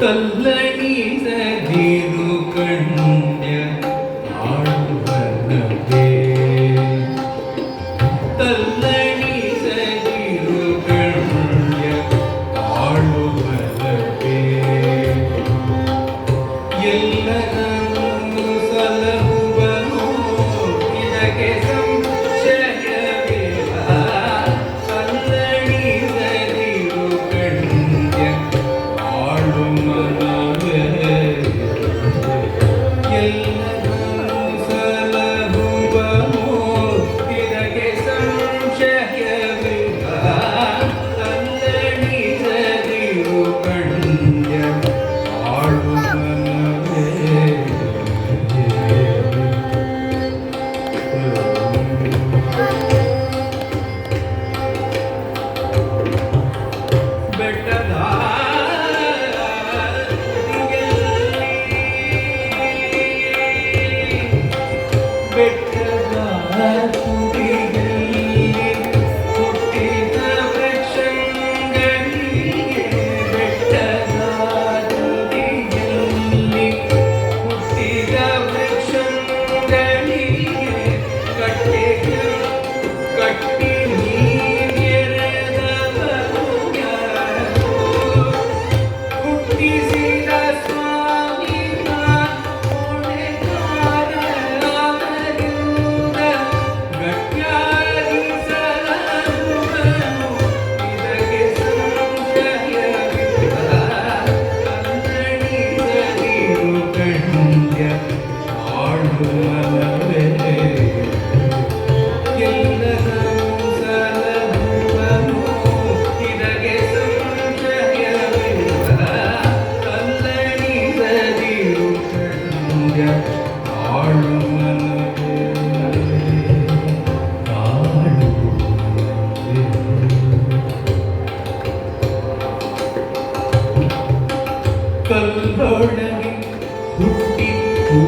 ಕಲ್ಲಣಿಸದಿರು ಕಣ್ಯ Ah. உயிரோழவே குட்டி பூ